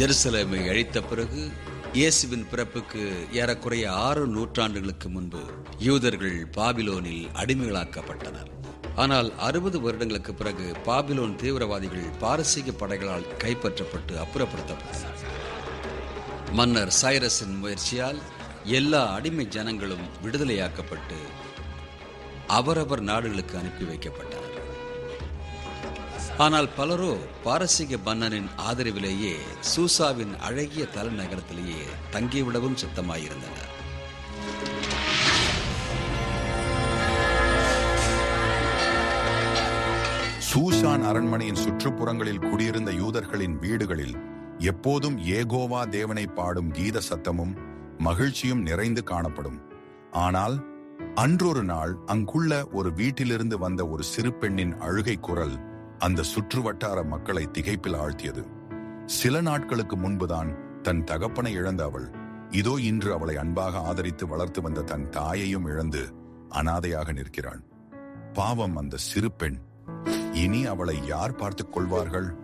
ஜெருசலேமை அழித்த பிறகு இயேசுவின் பிறப்புக்கு ஏறக்குறைய ஆறு நூற்றாண்டுகளுக்கு முன்பு யூதர்கள் பாபிலோனில் அடிமைகளாக்கப்பட்டனர். ஆனால் அறுபது வருடங்களுக்கு பிறகு பாபிலோன் தீவிரவாதிகள் பாரசீக படைகளால் கைப்பற்றப்பட்டு அப்புறப்படுத்தப்பட்டனர். மன்னர் சைரஸின் முயற்சியால் எல்லா அடிமை ஜனங்களும் விடுதலையாக்கப்பட்டு அவரவர் நாடுகளுக்கு அனுப்பி வைக்கப்பட்டனர். ஆனால் பலரோ பாரசீக மன்னனின் ஆதரவிலேயே சூசாவின் அழகிய தலைநகரத்திலேயே தங்கிவிடவும் சித்தமாயிருந்தனர். சூசான் அரண்மனையின் சுற்றுப்புறங்களில் குடியிருந்த யூதர்களின் வீடுகளில் எப்போதும் ஏகோவா தேவனை பாடும் கீத சத்தமும் மகிழ்ச்சியும் நிறைந்து காணப்படும். ஆனால் அன்றொரு நாள் அங்குள்ள ஒரு வீட்டிலிருந்து வந்த ஒரு சிறு பெண்ணின் அழுகை குரல் அந்த சுற்றுவட்டார மக்களை திகைப்பில் ஆழ்த்தியது. சில நாட்களுக்கு முன்புதான் தன் தகப்பனை இழந்த அவள் இதோ இன்று அவளை அன்பாக ஆதரித்து வளர்த்து வந்த தன் தாயையும் இழந்து அனாதையாக நிற்கிறாள். பாவம் அந்த சிறு பெண். இனி அவளை யார் பார்த்துக் கொள்வார்கள்?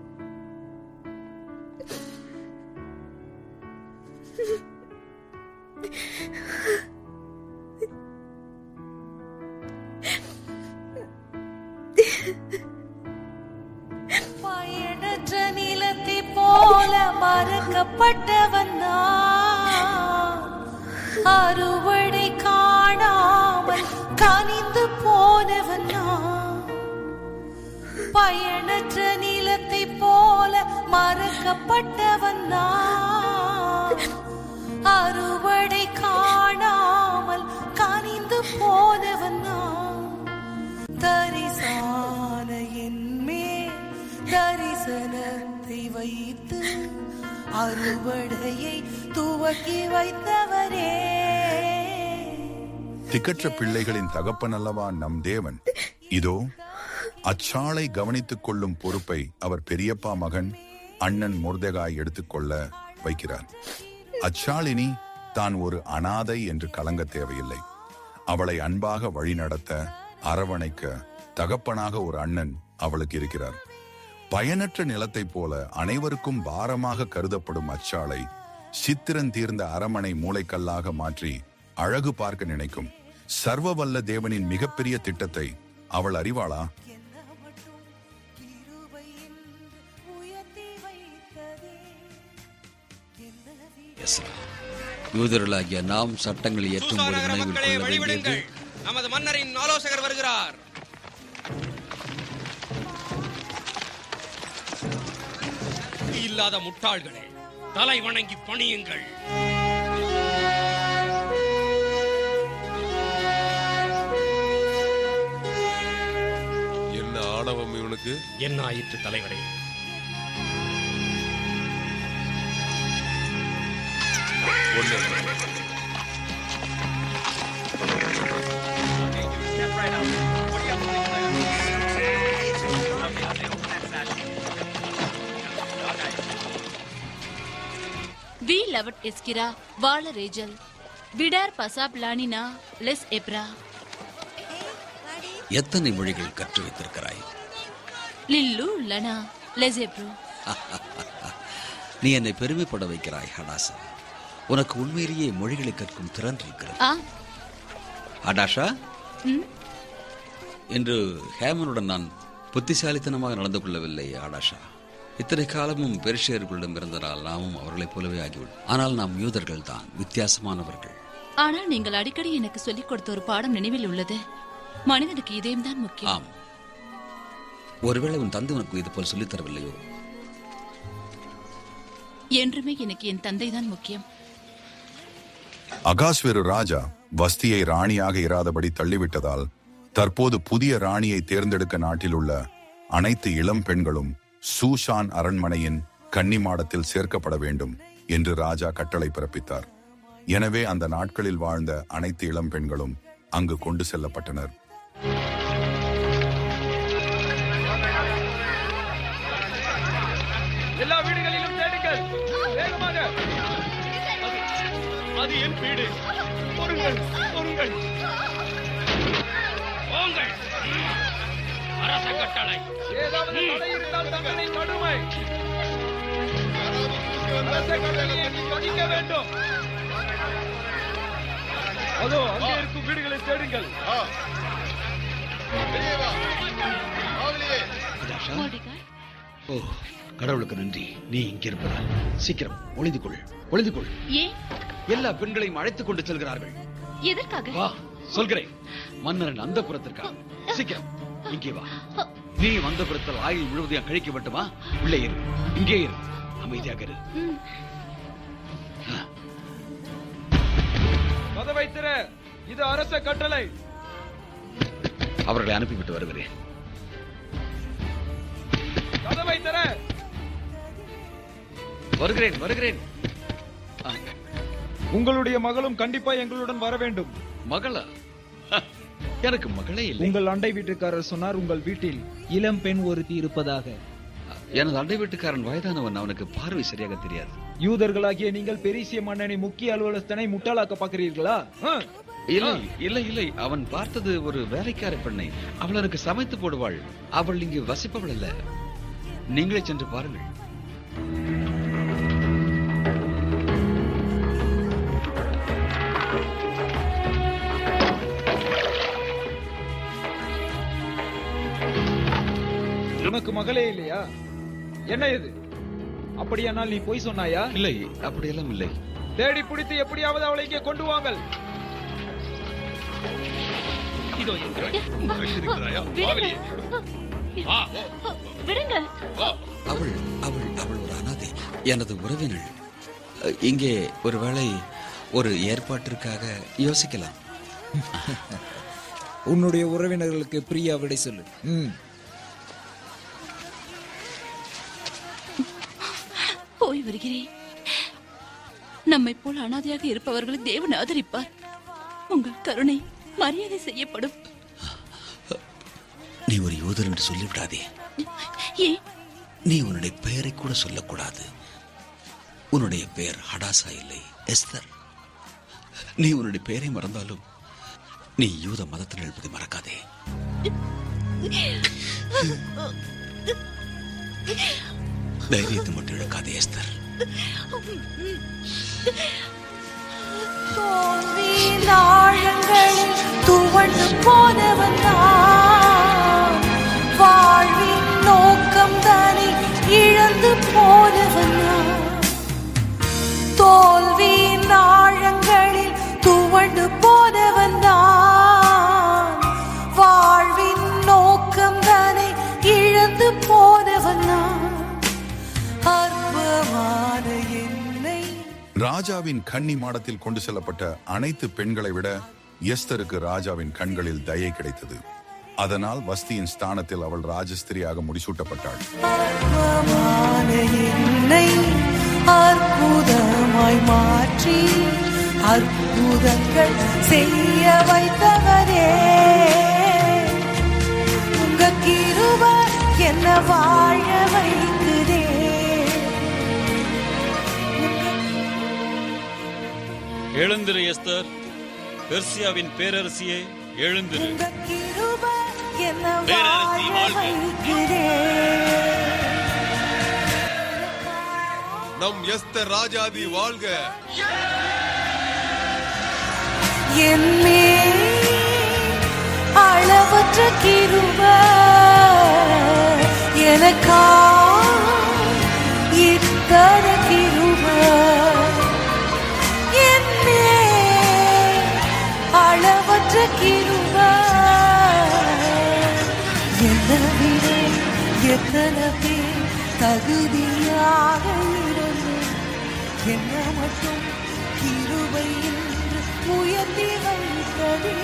பயனற்ற நிலத்தை போல மறக்கப்பட்டவன் நான். அறுவடை காணாமல் கனிந்து போனவன் நான். தரிசான என்மேல் தரிசனத்தை வைத்து அறுவடையை துவக்கி வைத்தவரே திக்கற்ற பிள்ளைகளின் தகப்பன் அல்லவா நம் தேவன் இதோ அச்சாளை கவனித்துக் கொள்ளும் பொறுப்பை அவர் பெரியப்பா மகன் அண்ணன் முர்தகாய் எடுத்துக்கொள்ள வைக்கிறார். அச்சாளினி தான் ஒரு அனாதை என்று கலங்க தேவையில்லை. அவளை அன்பாக வழிநடத்த அரவணைக்க தகப்பனாக ஒரு அண்ணன் அவளுக்கு இருக்கிறார். பயனற்ற நிலத்தைப் போல அனைவருக்கும் பாரமாக கருதப்படும் அச்சாலை சித்திரன் தீர்ந்த அரமனை மூளைக்கல்லாக மாற்றி அழகு பார்க்க நினைக்கும். சர்வ வல்ல தேவனின் மிகப்பெரிய திட்டத்தை அவள் அறிவாளா? எஸ்ரா. யூதர்களாகிய நாம் சட்டங்களை நினைவில் கொள்ள வேண்டியது நமது மன்னரின் ஆலோசகர் வருகிறார். இல்லாத முட்டாள்களே தலை வணங்கி பணியுங்கள். என்ன ஆணவம் இவனுக்கு? என்ன ஆயிற்று தலைவரே? வி லவட் எஸ்கிரா வாழ ரேஜல். விடார் பசாப் லானினா லெஸ் எப்ரா எத்தனை மொழிகள் கற்று வைத்திருக்கிறாய்? லில்லு லனா லெஸ் எப்ரோ நீ என்னை பெருமைப்பட வைக்கிறாய் ஹடாசா உனக்கு உண்மையிலேயே மொழிகளை கற்கும் திறன் இருக்கிறது. ம். இன்று ஹேமனுடன் நான் புத்திசாலித்தனமாக நடந்து கொள்ளவில்லை ஆடாஷா இத்தனை காலமும் பெருஷியர்களிடம் இருந்ததால் நாமும் அவர்களைப் போலவே ஆகிவிடும் ஆனால் நாம் யூதர்கள் தான் வித்தியாசமானவர்கள். ஆனால் நீங்கள் அடிக்கடி எனக்கு சொல்லிக் கொடுத்த ஒரு பாடம் நினைவில் உள்ளது. மனிதனுக்கு இதயம்தான் முக்கியம். ஆம். ஒருவேளை உன் தந்தை உனக்கு இது போல் சொல்லித் தரவில்லையோ? என்றுமே எனக்கு என் தந்தைதான் முக்கியம். அகாஸ்வேரு ராஜா வஸ்தியை ராணியாக இராதபடி தள்ளிவிட்டதால் தற்போது புதிய ராணியை தேர்ந்தெடுக்க நாட்டில் உள்ள அனைத்து இளம் பெண்களும் சூஷான் அரண்மனையின் கன்னிமாடத்தில் சேர்க்கப்பட வேண்டும் என்று ராஜா கட்டளை பிறப்பித்தார். எனவே அந்த நாட்களில் வாழ்ந்த அனைத்து இளம் பெண்களும் அங்கு கொண்டு செல்லப்பட்டனர். அது என் வீடு. பொறுங்கள் பொறுங்கள். போங்கள். அரச கட்டளை. ஏதாவது தடை இருந்தால் தண்டனை கடுமை. அரச கட்டளையை வேண்டும். அதோ அங்கே இருக்கும் வீடுகளை தேடுங்கள். ஓ. கடவுளுக்கு நன்றி. நீ இங்க இருப்பதால் சீக்கிரம் ஒளிந்து கொள் ஒளிந்து கொள் ஏன்? எல்லா பெண்களையும் அழைத்துக் கொண்டு செல்கிறார்கள். எதற்காக? வா சொல்கிறேன். மன்னரன் அந்த புறத்திற்கா சீக்கிரம் இங்கே வா. நீ வந்த புறத்தில் ஆயுள் முழுவதையும் கழிக்க மட்டுமா உள்ளே இரு. இங்கே இரு. அமைதியாக இரு. கதவை திற இது அரச கட்டளை. அவர்களை அனுப்பிவிட்டு வருகிறேன். கதவை திற வருகிறேன் வருகிறேன். உங்களுடைய மகளும் கண்டிப்பா எங்களுடன் வர வேண்டும். மகளா? எனக்கு மகளே இல்லை. உங்கள் அண்டை வீட்டுக்காரர் சொன்னார் உங்கள் வீட்டில் இளம் பெண் ஒருத்தி இருப்பதாக. எனது அண்டை வீட்டுக்காரன் வயதானவன் அவனுக்கு பார்வை சரியாக தெரியாது. யூதர்களாகிய நீங்கள் பெரிசிய மன்னனை முக்கிய அலுவலகத்தனை முட்டாளாக்க பார்க்கிறீர்களா? ஆ? இல்லை இல்லை இல்லை. அவன் பார்த்தது ஒரு வேலைக்கார பெண்ணை. அவள் எனக்கு சமைத்து போடுவாள். அவள் இங்கு வசிப்பவள் அல்ல. நீங்களே சென்று பாருங்கள். உனக்கு மகளே இல்லையா? என்ன இது? அப்படியானால் நீ பொய் சொன்னாயா? இல்லை அப்படியெல்லாம் இல்லை. தேடி பிடித்து எப்படியாவது அவளை இங்கே கொண்டு வாங்கள். இதோ இருக்கிறாய். விடுங்க வா. விடுங்க அவள் அவள் அவள் ஒரு அனாதை. எனது உறவினள். இங்கே ஒருவேளை ஒரு ஏற்பாட்டிற்காக யோசிக்கலாம். உன்னுடைய உறவினர்களுக்கு பிரியா விடை சொல்லு. ம். போய் வருகிறேன். நம்மை போல் அனாதையாக இருப்பவர்களை தேவன் ஆதரிப்பார். உங்கள் கருணை மரியாதை செய்யப்படும். நீ ஒரு யூதர் என்று சொல்லிவிடாதே. ஏன் நீ உன்னுடைய பெயரை கூட சொல்லக்கூடாது. உன்னுடைய பெயர் ஹடாசா இல்லை எஸ்தர். நீ உன்னுடைய பெயரை மறந்தாலும் நீ யூத மதத்தில் இருப்பதை மறக்காதே. தைரியத்தை மட்டும் இழக்காதே எஸ்தர். தோல்வியின் ஆழங்களில் துவண்டு போனவன் வாழ்வின் நோக்கம் தானே இழந்து போ ராஜாவின் கன்னி மாடத்தில் கொண்டு செல்லப்பட்ட அனைத்து பெண்களை விட எஸ்தருக்கு ராஜாவின் கண்களில் தயை கிடைத்தது. அதனால் வஸ்தியின் ஸ்தானத்தில் அவள் ராஜஸ்திரியாக முடிசூட்டப்பட்டாள். என்னை அற்புதமாய் மாற்றி அற்புதங்கள் செய்ய வைத்தவரே. உங்க கிருப என்ன வாழ வை எழுந்திரு எஸ்தர். பெர்சியாவின் பேரரசியே எழுந்திரு. நம் எஸ்தர் ராஜாதி வாழ்க. என்னே அளவற்ற கிருப எனக்கா இத்தர எத்தனை தகுதியாக இருந்து என்ன மட்டும் கிருபை என்று உயர்த்தி வைத்ததே.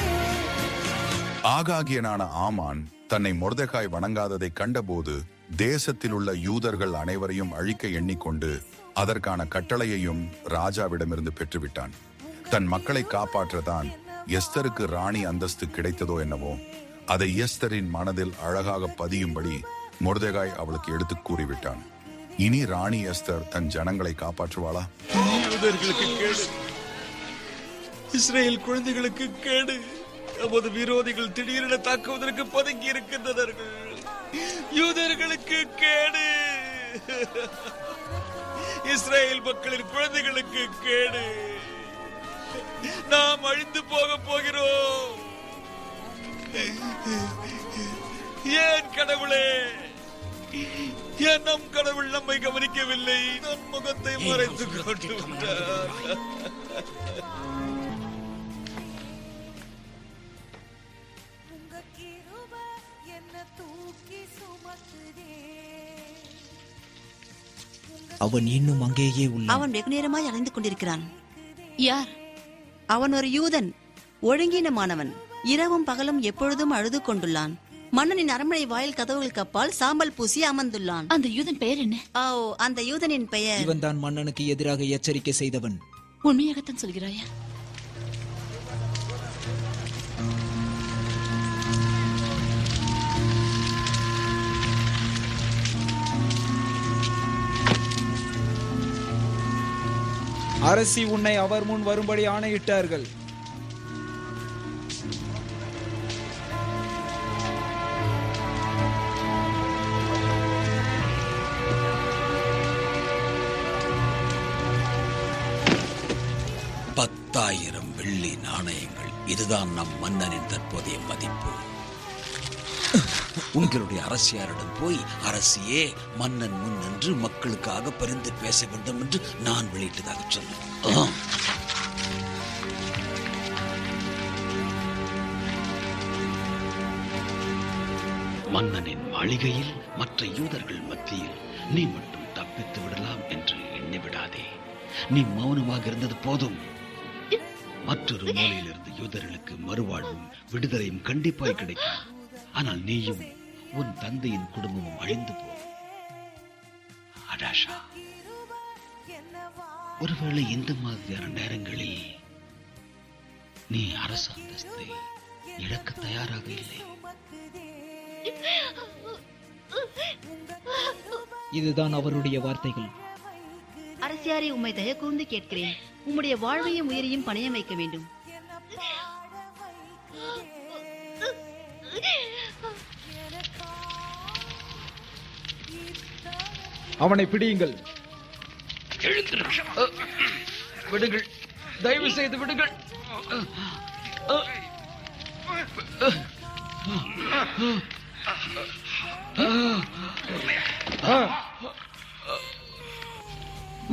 ஆகாகியனான ஆமான் தன்னை மொர்தகாய் வணங்காததை கண்டபோது தேசத்தில் உள்ள யூதர்கள் அனைவரையும் அழிக்க எண்ணிக்கொண்டு அதற்கான கட்டளையையும் ராஜாவிடமிருந்து பெற்றுவிட்டான். தன் மக்களை காப்பாற்றதான் எஸ்தருக்கு ராணி அந்தஸ்து கிடைத்ததோ என்னவோ அதை எஸ்தரின் மனதில் அழகாக பதியும்படி மொர்தெகாய் அவளுக்கு எடுத்துக் கூறிவிட்டான். இனி ராணி எஸ்தர் தன் ஜனங்களை காப்பாற்றுவாளா? யூதர்களுக்கு கேடு. இஸ்ரேல் குழந்தைகளுக்கு கேடு. நமது விரோதிகள் திடீரென தாக்குவதற்கு பதுங்கி இருக்கின்றனர்கள். யூதர்களுக்கு கேடு. இஸ்ரேல் மக்களின் குழந்தைகளுக்கு கேடு. நாம் அழிந்து போக போகிறோம். ஏன் கடவுளே? ஏன் நம் கடவுள் நம்மை கவனிக்கவில்லை. நம் முகத்தை மறைத்து கொண்டு விட்டார் அவன் இன்னும் அங்கேயே உள்ளான் அவன் வெகு நேரமாய் அலைந்து கொண்டிருக்கிறான். யார்? அவன் ஒரு யூதன் ஒழுங்கீனமானவன். இரவும் பகலும் எப்பொழுதும் அழுது கொண்டுள்ளான். மன்னனின் அரண்மனை வாயில் கதவுகளுக்கு அப்பால் சாம்பல் பூசி அமர்ந்துள்ளான். அந்த யூதன் பெயர் என்ன? ஓ அந்த யூதனின் பெயர். இவன் தான் மன்னனுக்கு எதிராக எச்சரிக்கை செய்தவன். உண்மையாகத்தான் சொல்கிறாயா? அரசி உன்னை அவர் முன் வரும்படி ஆணையிட்டார்கள். பத்தாயிரம் வெள்ளி நாணயங்கள். இதுதான் நம் மன்னனின் தற்போதைய மதிப்பு. உங்களுடைய அரசியாரிடம் போய் அரசியே மன்னன் முன் நின்று மக்களுக்காக பரிந்து பேச வேண்டும் என்று நான் வெளியிட்டதாக சொன்னேன் மன்னனின் மாளிகையில் மற்ற யூதர்கள் மத்தியில் நீ மட்டும் தப்பித்து விடலாம் என்று எண்ணி விடாதே. நீ மௌனமாக இருந்தது போதும். மற்றொரு மூலையில் இருந்து யூதர்களுக்கு மறுவாழ்வும் விடுதலையும் கண்டிப்பாய் கிடைக்கும். ஆனால் நீயும் உன் தந்தையின் குடும்பமும் அழிந்து போகும் அடாஷா. ஒருவேளை இந்த மாதிரியான நேரங்களில் நீ அரசு அந்தஸ்தை இழக்க தயாராக இல்லை. இதுதான் அவருடைய வார்த்தைகள். அரசியாரை உம்மை தய கூர்ந்து கேட்கிறேன். உம்முடைய வாழ்வையும் உயிரையும் பணையம் வைக்க வேண்டும். அவனை பிடியுங்கள். விடுங்கள். தயவு செய்து விடுங்கள்.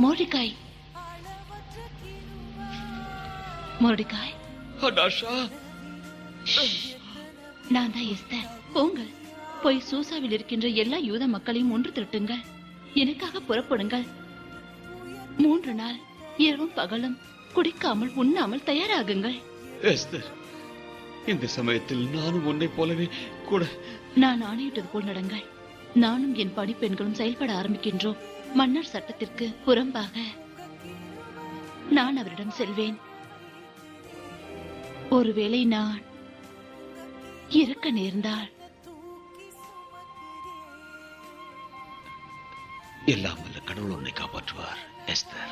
மோடிகாய் மோடிகாய் அடாஷா நான் தான் எஸ்தர் போங்கள். போய் சூசாவில் இருக்கின்ற எல்லா யூத மக்களையும் ஒன்று திரட்டுங்கள். எனக்காக புறப்படுங்கள். மூன்று நாள் இரவும் பகலும் குடிக்காமல் உண்ணாமல் தயாராகுங்கள். எஸ்தர் இந்த சமயத்தில் நானும் உன்னைப் போலவே கூட நான் ஆணையிட்டது போல் நடங்கள். நானும் என் பணிப்பெண்களும் செயல்பட ஆரம்பிக்கின்றோம். மன்னர் சட்டத்திற்கு புறம்பாக நான் அவரிடம் செல்வேன். ஒருவேளை நான் இருக்க நேர்ந்தால்? எல்லாம் வல்ல கடவுள் உன்னை காப்பாற்றுவார் எஸ்தர்.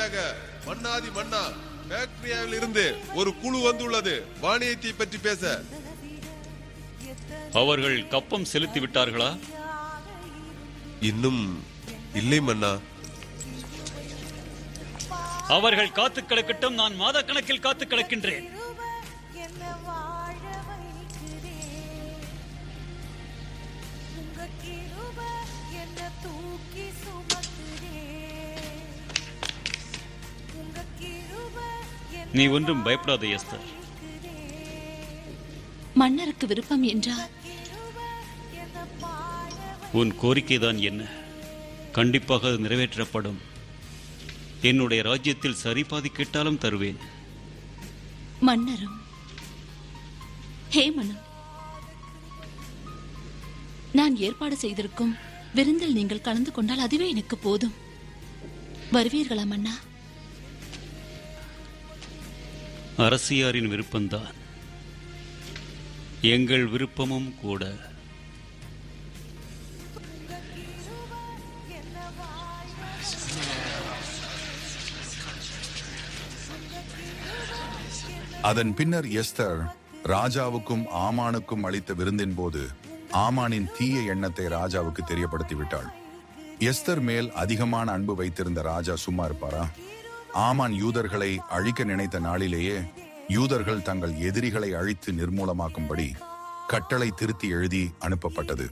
அடுத்தபடியாக மன்னாதி மன்னா பாக்டீரியாவில் இருந்து ஒரு குழு வந்துள்ளது. வாணியத்தை பற்றி பேச. அவர்கள் கப்பம் செலுத்தி விட்டார்களா? இன்னும் இல்லை மன்னா. அவர்கள் காத்து கிடக்கட்டும் நான் மாத கணக்கில் காத்து கிடக்கின்றேன். என்ன வாழ வைக்குதே உங்க கிருப என்ன தூக்கி சுமக்குதே. நீ ஒன்றும் பயப்படாத எஸ்தர். மன்னருக்கு விருப்பம் என்றால்? உன் கோரிக்கைதான் என்ன? கண்டிப்பாக அது நிறைவேற்றப்படும். என்னுடைய ராஜ்யத்தில் சரிபாதி கேட்டாலும் தருவேன். மன்னரும் ஹேமனும் நான் ஏற்பாடு செய்திருக்கும் விருந்தில் நீங்கள் கலந்து கொண்டால் அதுவே எனக்கு போதும். வருவீர்களா மன்னா? அரசியாரின் விருப்பம்தான். எங்கள் விருப்பமும் கூட. அதன் பின்னர் எஸ்தர் ராஜாவுக்கும் ஆமானுக்கும் அளித்த விருந்தின் போது ஆமானின் தீய எண்ணத்தை ராஜாவுக்கு தெரியப்படுத்தி விட்டாள் எஸ்தர் மேல் அதிகமான அன்பு வைத்திருந்த ராஜா சும்மா இருப்பாரா? ஆமான் யூதர்களை அழிக்க நினைத்த நாளிலேயே யூதர்கள் தங்கள் எதிரிகளை அழித்து நிர்மூலமாக்கும்படி கட்டளை திருத்தி எழுதி அனுப்பப்பட்டது.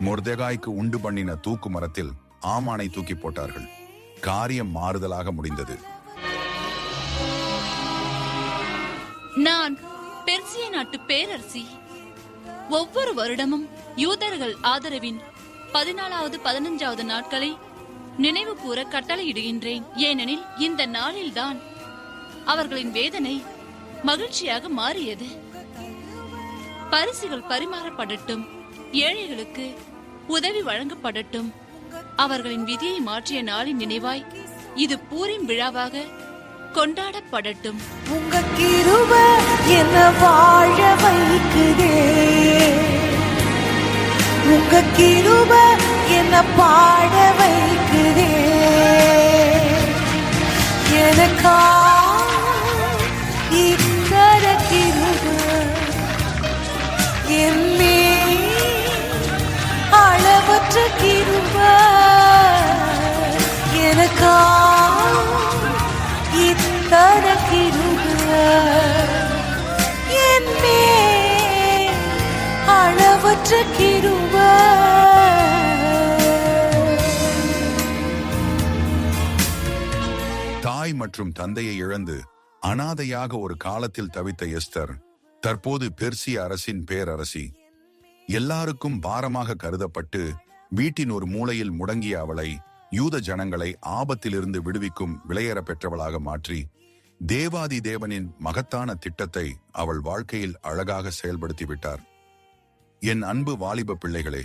மொர்தெகாய்க்கு உண்டு பண்ணின தூக்கு மரத்தில் ஆமானை தூக்கி போட்டார்கள். காரியம் மாறுதலாக முடிந்தது. நான் பெர்சிய நாட்டு பேரரசி. ஒவ்வொரு வருடமும் யூதர்கள் ஆதரவின் பதினாலாவது பதினஞ்சாவது நாட்களை நினைவு கூற கட்டளையிடுகின்றேன். ஏனெனில் இந்த நாளில்தான் அவர்களின் வேதனை மகிழ்ச்சியாக மாறியது. பரிசுகள் பரிமாறப்படட்டும். ஏழைகளுக்கு உதவி வழங்கப்படட்டும். அவர்களின் விதியை மாற்றிய நாளின் நினைவாய் இது பூரிம் விழாவாக கொண்டாடப்படட்டும். உங்க கிருப என்ன வாழ வைக்குதே. உங்க கிருப என்ன பாட வைக்குதே எனக்கா இத்தர கிருப அளவற்ற கிருப. எனக்கா இத்தர கிருப அளவற்ற கிருப மற்றும் தந்தையை இழந்து அனாதையாக ஒரு காலத்தில் தவித்த எஸ்தர் தற்போது பெர்சிய அரசின் பேரரசி. எல்லாருக்கும் பாரமாக கருதப்பட்டு வீட்டின் ஒரு மூலையில் முடங்கிய அவளை யூத ஜனங்களை ஆபத்திலிருந்து விடுவிக்கும் விளையற பெற்றவளாக மாற்றி தேவாதி தேவனின் மகத்தான திட்டத்தை அவள் வாழ்க்கையில் அழகாக செயல்படுத்திவிட்டார் என் அன்பு வாலிப பிள்ளைகளே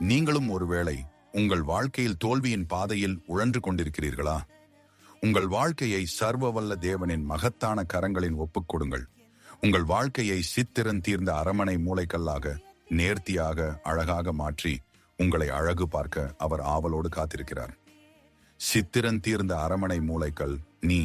நீங்களும் ஒருவேளை உங்கள் வாழ்க்கையில் தோல்வியின் பாதையில் உழன்று கொண்டிருக்கிறீர்களா? உங்கள் வாழ்க்கையை சர்வவல்ல தேவனின் மகத்தான கரங்களின் ஒப்புக் கொடுங்கள் உங்கள் வாழ்க்கையை சித்திரன் தீர்ந்த அரமனை மூளைக்கல்லாக நேர்த்தியாக அழகாக மாற்றி உங்களை அழகு பார்க்க அவர் ஆவலோடு காத்திருக்கிறார். சித்திரன் தீர்ந்த அரமனை மூளைக்கல் நீ